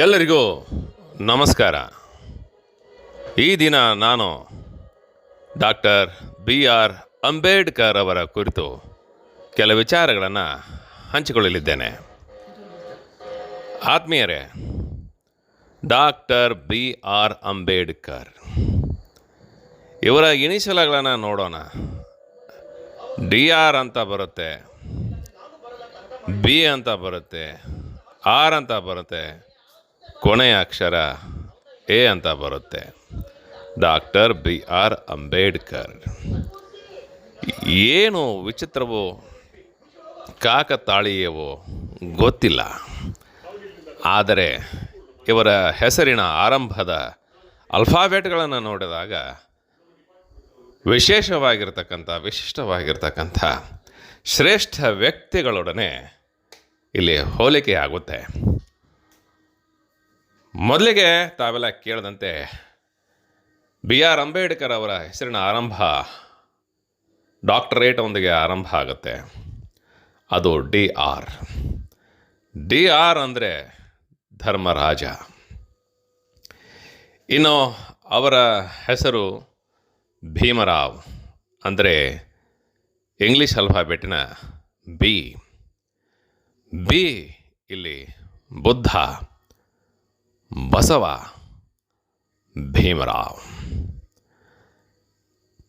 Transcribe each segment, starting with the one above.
ಎಲ್ಲರಿಗೂ ನಮಸ್ಕಾರ. ಈ ದಿನ ನಾನು ಡಾಕ್ಟರ್ ಬಿ ಆರ್ ಅಂಬೇಡ್ಕರ್ ಅವರ ಕುರಿತು ಕೆಲ ವಿಚಾರಗಳನ್ನು ಹಂಚಿಕೊಳ್ಳಲಿದ್ದೇನೆ. ಆತ್ಮೀಯರೇ, ಡಾಕ್ಟರ್ ಬಿ ಆರ್ ಅಂಬೇಡ್ಕರ್, ಇವರ ಇನಿಷಲಗಳನ್ನು ನೋಡೋಣ. ಡಿ ಆರ್ ಅಂತ ಬರುತ್ತೆ, ಬಿ ಅಂತ ಬರುತ್ತೆ, ಆರ್ ಅಂತ ಬರುತ್ತೆ ಕೊನೆಯ ಅಕ್ಷರ ಎ ಅಂತ ಬರುತ್ತೆ. Doctor B R Ambedkar. ಏನು ವಿಚಿತ್ರವೋ, ಕಾಕತಾಳೀಯವೋ ಗೊತ್ತಿಲ್ಲ. ಆದರೆ ಇವರ ಹೆಸರಿನ ಆರಂಭದ ಅಲ್ಫಾಬೆಟ್ಗಳನ್ನು ನೋಡಿದಾಗ ವಿಶೇಷವಾಗಿರ್ತಕ್ಕಂಥ, ವಿಶಿಷ್ಟವಾಗಿರ್ತಕ್ಕಂಥ ಶ್ರೇಷ್ಠ ವ್ಯಕ್ತಿಗಳೊಡನೆ ಇಲ್ಲಿ ಹೋಲಿಕೆ ಆಗುತ್ತೆ. ಮೊದಲಿಗೆ ತಾವೆಲ್ಲ ಕೇಳದಂತೆ ಬಿ ಆರ್ ಅಂಬೇಡ್ಕರ್ ಅವರ ಹೆಸರಿನ ಆರಂಭ ಡಾಕ್ಟರೇಟ್ ಒಂದಿಗೆ ಆರಂಭ ಆಗುತ್ತೆ. ಅದು ಡಿ ಆರ್. ಡಿ ಆರ್ ಅಂದರೆ ಧರ್ಮರಾಜ. ಇನ್ನು ಅವರ ಹೆಸರು ಭೀಮರಾವ್ ಅಂದರೆ ಇಂಗ್ಲೀಷ್ ಅಲ್ಫಾಬೆಟ್ನ ಬಿ. ಬಿ ಇಲ್ಲಿ ಬುದ್ಧ. ಬಸವ ಭೀಮರಾವ್.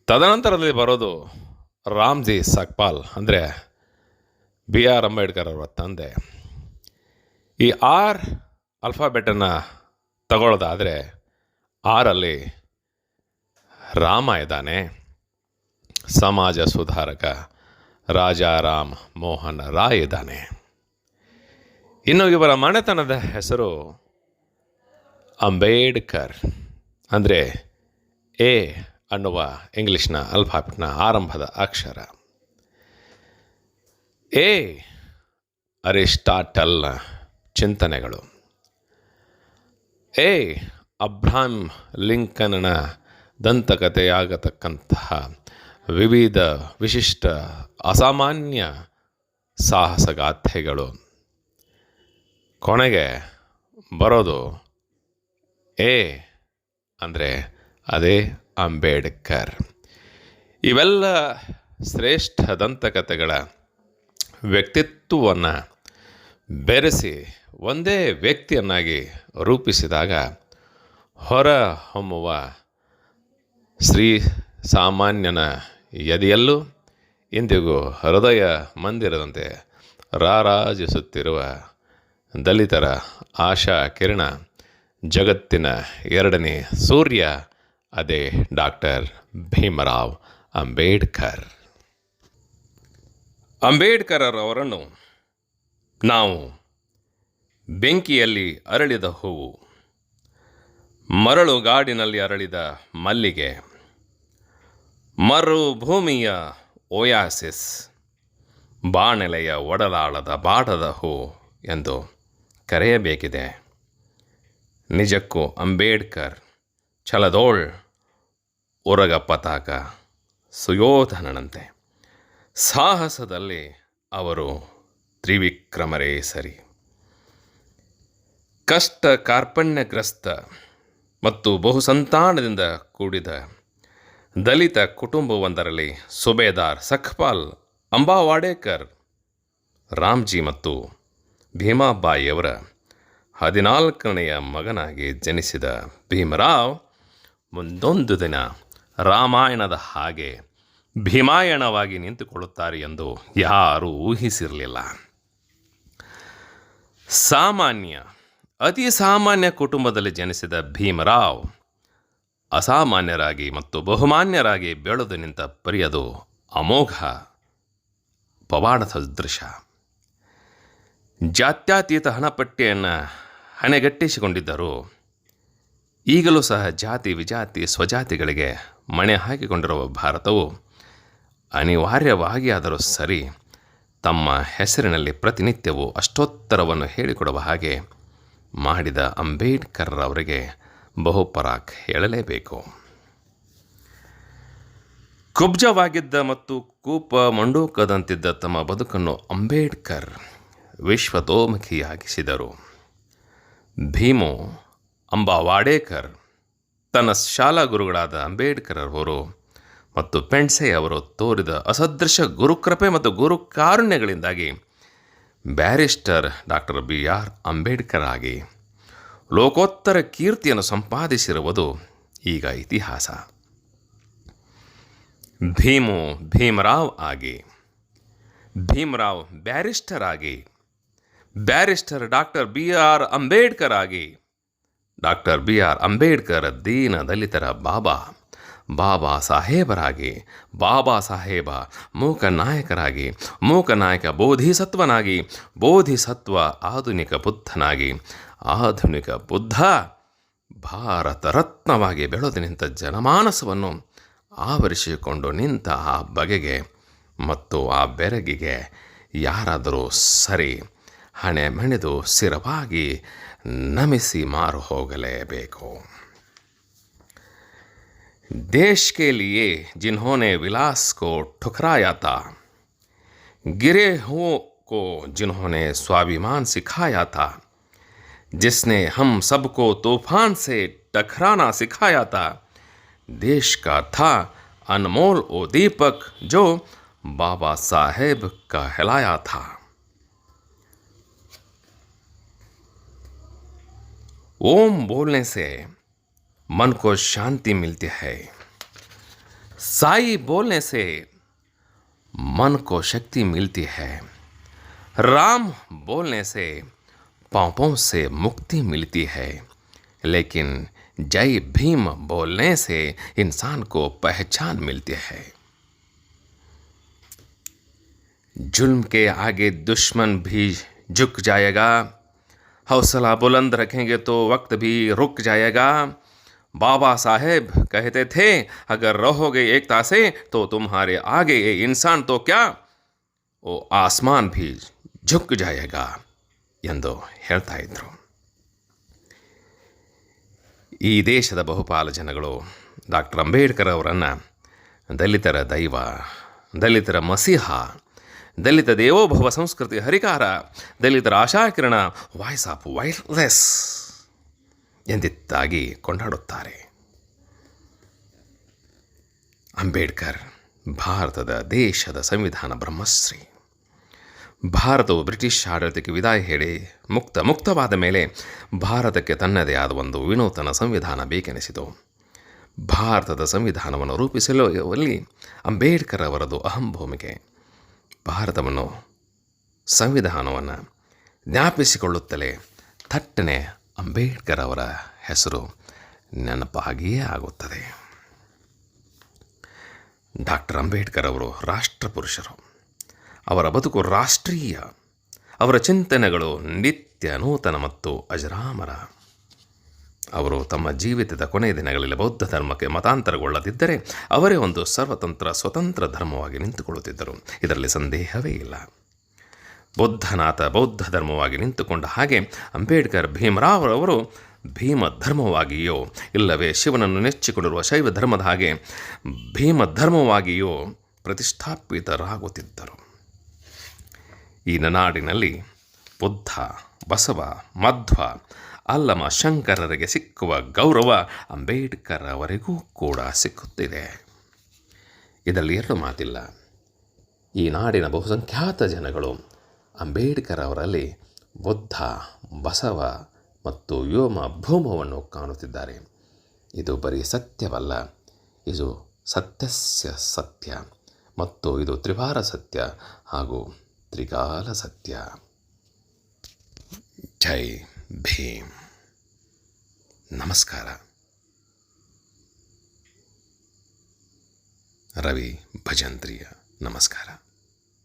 ತದನಂತರದಲ್ಲಿ ಬರೋದು ರಾಮ್ಜಿ ಸಕ್ಪಾಲ್ ಅಂದರೆ ಬಿ ಆರ್ ಅಂಬೇಡ್ಕರ್ ಅವರ ತಂದೆ. ಈ ಆರ್ ಅಲ್ಫಾಬೆಟನ್ನು ತಗೊಳ್ಳೋದಾದರೆ ಆರಲ್ಲಿ ರಾಮ ಇದ್ದಾನೆ. ಸಮಾಜ ಸುಧಾರಕ ರಾಜಾರಾಮ್ ಮೋಹನ್ ರಾಯ್ ಇದ್ದಾನೆ. ಇನ್ನು ಇವರ ಮನೆತನದ ಹೆಸರು ಅಂಬೇಡ್ಕರ್. ಅಂದರೆ ಎ ಅನ್ನುವ ಇಂಗ್ಲೀಷ್ನ ಅಲ್ಫಾಬೆಟ್ನ ಆರಂಭದ ಅಕ್ಷರ. ಎ ಅರಿಸ್ಟಾಟಲ್ನ ಚಿಂತನೆಗಳು. ಎ ಅಬ್ರಾಹ್ಮ್ ಲಿಂಕನ್ನ ದಂತಕಥೆಯಾಗತಕ್ಕಂತಹ ವಿವಿಧ ವಿಶಿಷ್ಟ ಅಸಾಮಾನ್ಯ ಸಾಹಸಗಾಥೆಗಳು. ಕೊನೆಗೆ ಬರೋದು ಎ ಅಂದರೆ ಅದೇ ಅಂಬೇಡ್ಕರ್. ಇವೆಲ್ಲ ಶ್ರೇಷ್ಠ ದಂತಕಥೆಗಳ ವ್ಯಕ್ತಿತ್ವವನ್ನು ಬೆರೆಸಿ ಒಂದೇ ವ್ಯಕ್ತಿಯನ್ನಾಗಿ ರೂಪಿಸಿದಾಗ ಹೊರ ಹೊಮ್ಮುವ ಶ್ರೀ ಸಾಮಾನ್ಯನ ಎದೆಯಲ್ಲೂ ಇಂದಿಗೂ ಹೃದಯ ಮಂದಿರದಂತೆ ರಾರಾಜಿಸುತ್ತಿರುವ ದಲಿತರ ಆಶಾ ಕಿರಣ ಜಗತ್ತಿನ ಎರಡನೇ ಸೂರ್ಯ, ಅದೇ ಡಾಕ್ಟರ್ ಭೀಮರಾವ್ ಅಂಬೇಡ್ಕರ್. ಅಂಬೇಡ್ಕರ್ ಅವರನ್ನು ನಾವು ಬೆಂಕಿಯಲ್ಲಿ ಅರಳಿದ ಹೂವು ಮರಳು ಗಾಡಿನಲ್ಲಿ ಅರಳಿದ ಮಲ್ಲಿಗೆ, ಮರುಭೂಮಿಯ ಓಯಾಸಿಸ್, ಬಾಣೆಲೆಯ ಒಡಲಾಳದ ಬಾಡದ ಹೂ ಎಂದು ಕರೆಯಬೇಕಿದೆ. ನಿಜಕ್ಕೂ ಅಂಬೇಡ್ಕರ್, ಛಲದೋಳ್ ಉರಗ ಪತಾಕ ಸುಯೋಧನನಂತೆ. ಸಾಹಸದಲ್ಲಿ ಅವರು ತ್ರಿವಿಕ್ರಮರೇ ಸರಿ. ಕಷ್ಟ ಕಾರ್ಪಣ್ಯಗ್ರಸ್ತ ಮತ್ತು ಬಹುಸಂತಾನದಿಂದ ಕೂಡಿದ ದಲಿತ ಕುಟುಂಬವೊಂದರಲ್ಲಿ ಸುಬೇದಾರ್ ಸಖ್ಪಾಲ್, ಅಂಬಾವಾಡೇಕರ್, ರಾಮ್ಜಿ ಮತ್ತು ಭೀಮಾಬಾಯಿಯವರ ಹದಿನಾಲ್ಕನೆಯ ಮಗನಾಗಿ ಜನಿಸಿದ ಭೀಮರಾವ್ ಮುಂದೊಂದು ದಿನ ರಾಮಾಯಣದ ಹಾಗೆ ಭೀಮಾಯಣವಾಗಿ ನಿಂತುಕೊಳ್ಳುತ್ತಾರೆ ಎಂದು ಯಾರೂ ಊಹಿಸಿರಲಿಲ್ಲ. ಸಾಮಾನ್ಯ, ಅತಿ ಸಾಮಾನ್ಯ ಕುಟುಂಬದಲ್ಲಿ ಜನಿಸಿದ ಭೀಮರಾವ್ ಅಸಾಮಾನ್ಯರಾಗಿ ಮತ್ತು ಬಹುಮಾನ್ಯರಾಗಿ ಬೆಳೆದು ನಿಂತ ಪರಿಯದು ಅಮೋಘ ಪವಾಡ ಸದೃಶ ಜಾತ್ಯತೀತ ಹಣಪಟ್ಟಿಯನ್ನು ಹಣೆಗಟ್ಟಿಸಿಕೊಂಡಿದ್ದರು. ಈಗಲೂ ಸಹ ಜಾತಿ, ವಿಜಾತಿ, ಸ್ವಜಾತಿಗಳಿಗೆ ಮಣೆ ಹಾಕಿಕೊಂಡಿರುವ ಭಾರತವು ಅನಿವಾರ್ಯವಾಗಿ ಆದರೂ ಸರಿ ತಮ್ಮ ಹೆಸರಿನಲ್ಲಿ ಪ್ರತಿನಿತ್ಯವೂ ಅಷ್ಟೋತ್ತರವನ್ನು ಹೇಳಿಕೊಡುವ ಹಾಗೆ ಮಾಡಿದ ಅಂಬೇಡ್ಕರ್ ಅವರಿಗೆ ಬಹುಪರಾಕ್ ಹೇಳಲೇಬೇಕು. ಕುಬ್ಜವಾಗಿದ್ದ ಮತ್ತು ಕೂಪ ಮಂಡೂಕದಂತಿದ್ದ ತಮ್ಮ ಬದುಕನ್ನು ಅಂಬೇಡ್ಕರ್ ವಿಶ್ವತೋಮುಖಿಯಾಗಿಸಿದರು. ಭೀಮು ಅಂಬಾವಾಡೇಕರ್, ತನ್ನ ಶಾಲಾ ಗುರುಗಳಾದ ಅಂಬೇಡ್ಕರ್ ಅವರು ಮತ್ತು ಪೆಂಡ್ಸೆ ಅವರು ತೋರಿದ ಅಸದೃಶ ಗುರುಕೃಪೆ ಮತ್ತು ಗುರು ಕಾರುಣ್ಯಗಳಿಂದಾಗಿ barrister doctor B R Ambedkar ಆಗಿ ಲೋಕೋತ್ತರ ಕೀರ್ತಿಯನ್ನು ಸಂಪಾದಿಸಿರುವುದು ಈಗ ಇತಿಹಾಸ. ಭೀಮು ಭೀಮರಾವ್ ಆಗಿ ಭೀಮರಾವ್ ಬ್ಯಾರಿಸ್ಟರ್ ಆಗಿ barrister doctor B R Ambedkar ಆಗಿ. ಡಾಕ್ಟರ್ ಬಿ ಆರ್ ಅಂಬೇಡ್ಕರ್ ದೀನ ದಲಿತರ ಬಾಬಾ ಬಾಬಾ ಸಾಹೇಬರಾಗಿ, ಬಾಬಾ ಸಾಹೇಬ ಮೂಕ ನಾಯಕರಾಗಿ, ಮೂಕ ನಾಯಕ ಬೋಧಿಸತ್ವನಾಗಿ, ಬೋಧಿಸತ್ವ ಆಧುನಿಕ ಬುದ್ಧನಾಗಿ, ಆಧುನಿಕ ಬುದ್ಧ ಭಾರತ ರತ್ನವಾಗಿ ಬೆಳೆದು ನಿಂತ ಜನಮಾನಸವನ್ನು ಆವರಿಸಿಕೊಂಡು ನಿಂತ ಆ ಬಗೆಗೆ ಮತ್ತು ಆ ಬೆರಗಿಗೆ ಯಾರಾದರೂ ಸರಿ ಹಣೆ ಮಣಿದು ಸ್ಥಿರವಾಗಿ ನಮಿಸಿ ಮಾರು ಹೋಗಲೇಬೇಕು देश के लिए जिन्होंने विलास को ठुकराया था गिरे हुओं को जिन्होंने स्वाभिमान सिखाया था जिसने हम सबको तूफान से टकराना सिखाया था देश का था अनमोल वो दीपक जो बाबा साहेब कहलाया था ओम बोलने से मन को शांति मिलती है। साई बोलने से मन को शक्ति मिलती है। राम बोलने से पापों से मुक्ति मिलती है। लेकिन जय भीम बोलने से इंसान को पहचान मिलती है। जुल्म के आगे दुश्मन भी झुक जाएगा। हौसला बुलंद रखेंगे तो वक्त भी रुक जाएगा बाबा साहेब कहते थे अगर रहोगे एकता से तो तुम्हारे आगे ये इंसान तो क्या वो आसमान भी झुक जाएगा ಎಂದು ಹೇಳ್ತಾ ಇದ್ರು ಈ ದೇಶದ ಬಹುಪಾಲು ಜನಗಳು ಡಾಕ್ಟರ್ ಅಂಬೇಡ್ಕರ್ ಅವರನ್ನು ದಲಿತರ ದೈವ ದಲಿತರ ಮಸಿಹ ದಲಿತ ದೇವೋಭವ ಸಂಸ್ಕೃತಿ ಹರಿಕಾರ, ದಲಿತರ ಆಶಾಕಿರಣ, ವಾಯ್ಸ್ ಆಫ್ ವೈರ್ಲೆಸ್ ಎಂದಿತ್ತಾಗಿ ಕೊಂಡಾಡುತ್ತಾರೆ. ಅಂಬೇಡ್ಕರ್, ಭಾರತದ ದೇಶದ ಸಂವಿಧಾನ ಬ್ರಹ್ಮಶ್ರೀ. ಭಾರತವು ಬ್ರಿಟಿಷ್ ಆಡಳಿತಕ್ಕೆ ವಿದಾಯ ಹೇಳಿ ಮುಕ್ತ ಮುಕ್ತವಾದ ಮೇಲೆ ಭಾರತಕ್ಕೆ ತನ್ನದೇ ಆದ ಒಂದು ವಿನೂತನ ಸಂವಿಧಾನ ಬೇಕೆನಿಸಿತು. ಭಾರತದ ಸಂವಿಧಾನವನ್ನು ರೂಪಿಸಲು ಅಂಬೇಡ್ಕರ್ ಅವರದು ಅಹಂ ಭೂಮಿಕೆ ಭಾರತವನ್ನು ಸಂವಿಧಾನವನ್ನು ಜ್ಞಾಪಿಸಿಕೊಳ್ಳುತ್ತಲೇ ಥಟ್ಟನೆ ಅಂಬೇಡ್ಕರ್ ಅವರ ಹೆಸರು ನೆನಪಾಗಿಯೇ ಆಗುತ್ತದೆ. ಡಾಕ್ಟರ್ ಅಂಬೇಡ್ಕರ್ ಅವರು ರಾಷ್ಟ್ರಪುರುಷರು. ಅವರ ಬದುಕು ರಾಷ್ಟ್ರೀಯ. ಅವರ ಚಿಂತನೆಗಳು ನಿತ್ಯ ನೂತನ ಮತ್ತು ಅಜರಾಮರ. ಅವರು ತಮ್ಮ ಜೀವಿತದ ಕೊನೆಯ ದಿನಗಳಲ್ಲಿ ಬೌದ್ಧ ಧರ್ಮಕ್ಕೆ ಮತಾಂತರಗೊಳ್ಳದಿದ್ದರೆ ಅವರೇ ಒಂದು ಸರ್ವತಂತ್ರ ಸ್ವತಂತ್ರ ಧರ್ಮವಾಗಿ ನಿಂತುಕೊಳ್ಳುತ್ತಿದ್ದರು. ಇದರಲ್ಲಿ ಸಂದೇಹವೇ ಇಲ್ಲ. ಬುದ್ಧನಾಥ ಬೌದ್ಧ ಧರ್ಮವಾಗಿ ನಿಂತುಕೊಂಡ ಹಾಗೆ ಅಂಬೇಡ್ಕರ್ ಭೀಮರಾವ್ ಅವರು ಭೀಮ ಧರ್ಮವಾಗಿಯೋ, ಇಲ್ಲವೇ ಶಿವನನ್ನು ನೆಚ್ಚಿಕೊಂಡಿರುವ ಶೈವ ಧರ್ಮದ ಹಾಗೆ ಭೀಮ ಧರ್ಮವಾಗಿಯೋ ಪ್ರತಿಷ್ಠಾಪಿತರಾಗುತ್ತಿದ್ದರು. ಈ ನನಾಡಿನಲ್ಲಿ ಬುದ್ಧ, ಬಸವ, ಮಧ್ವ ಅಲ್ಲಮ ಶಂಕರರಿಗೆ ಸಿಕ್ಕುವ ಗೌರವ ಅಂಬೇಡ್ಕರ್ ಅವರಿಗೂ ಕೂಡ ಸಿಕ್ಕುತ್ತಿದೆ. ಇದರಲ್ಲಿ ಎರಡು ಮಾತಿಲ್ಲ. ಈ ನಾಡಿನ ಬಹುಸಂಖ್ಯಾತ ಜನಗಳು ಅಂಬೇಡ್ಕರ್ ಅವರಲ್ಲಿ ಬುದ್ಧ, ಬಸವ ಮತ್ತು ವ್ಯೋಮ ಭೂಮವನ್ನು ಕಾಣುತ್ತಿದ್ದಾರೆ. ಇದು ಬರೀ ಸತ್ಯವಲ್ಲ, ಇದು ಸತ್ಯಸ್ಯ ಸತ್ಯ ಮತ್ತು ಇದು ತ್ರಿವಾರ ಸತ್ಯ ಹಾಗೂ ತ್ರಿಕಾಲ ಸತ್ಯ. ಜೈ. ಭೀಮ್ ನಮಸ್ಕಾರ ರವಿ ಭಜಂತ್ರಿಯ ನಮಸ್ಕಾರ